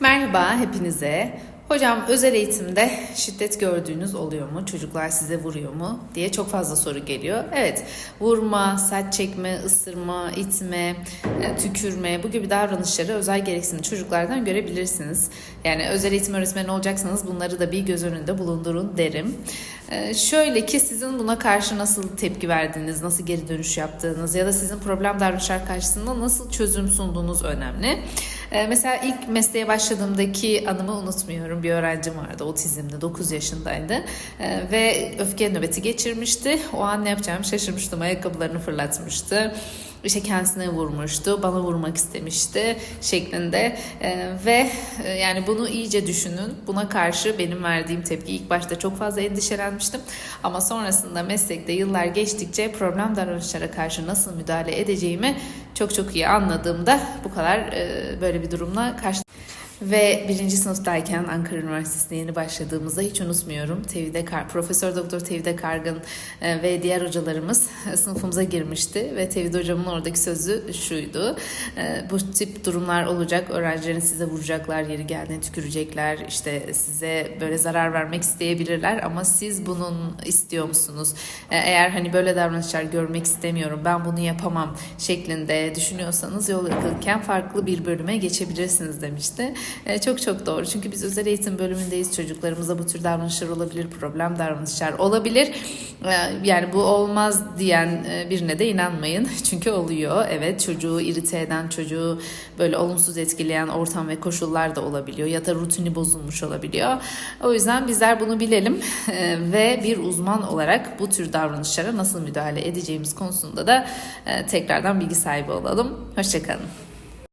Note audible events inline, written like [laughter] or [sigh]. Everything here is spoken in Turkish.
Merhaba hepinize. Hocam özel eğitimde şiddet gördüğünüz oluyor mu? Çocuklar size vuruyor mu? diye çok fazla soru geliyor. Evet, vurma, saç çekme, ısırma, itme, e, tükürme bu gibi davranışları özel gereksinimli çocuklardan görebilirsiniz. Yani özel eğitim öğretmeni olacaksanız bunları da bir göz önünde bulundurun derim. E, Şöyle ki sizin buna karşı nasıl tepki verdiğiniz, nasıl geri dönüş yaptığınız ya da sizin problem davranışlar karşısında nasıl çözüm sunduğunuz önemli. Ee, Mesela ilk mesleğe başladığımdaki anımı unutmuyorum. Bir öğrencim vardı otizmde 9 yaşındaydı Ee, ve öfke nöbeti geçirmişti. O an ne yapacağımı şaşırmıştım. Ayakkabılarını fırlatmıştı. İşte kendisine vurmuştu, bana vurmak istemişti şeklinde Ee, ve e, yani bunu iyice düşünün. Buna karşı benim verdiğim tepki ilk başta çok fazla endişelenmiştim ama sonrasında meslekte yıllar geçtikçe problem davranışlara karşı nasıl müdahale edeceğimi çok çok iyi anladığımda bu kadar e, böyle bir durumla karşı ve birinci sınıftayken Ankara Üniversitesi'ne yeni başladığımızda hiç unutmuyorum. Tevhide Kar, Profesör Doktor Tevhide Kargın e, ve diğer hocalarımız [laughs] sınıfımıza girmişti ve Tevhide hocamın oradaki sözü şuydu. E, Bu tip durumlar olacak. Öğrencilerin size vuracaklar, yeri geldiğinde tükürecekler, işte size böyle zarar vermek isteyebilirler ama siz bunun istiyor musunuz? E, Eğer hani böyle davranışlar görmek istemiyorum, ben bunu yapamam şeklinde düşünüyorsanız yol yakınken farklı bir bölüme geçebilirsiniz demişti. E, çok çok doğru. Çünkü biz özel eğitim bölümündeyiz. Çocuklarımıza bu tür davranışlar olabilir, problem davranışlar olabilir. E, yani bu olmaz diyen e, birine de inanmayın. [laughs] Çünkü oluyor. Evet çocuğu irite eden, çocuğu böyle olumsuz etkileyen ortam ve koşullar da olabiliyor. Ya da rutini bozulmuş olabiliyor. O yüzden bizler bunu bilelim [laughs] ve bir uzman olarak bu tür davranışlara nasıl müdahale edeceğimiz konusunda da tekrardan bilgi sahibi olalım. Hoşçakalın.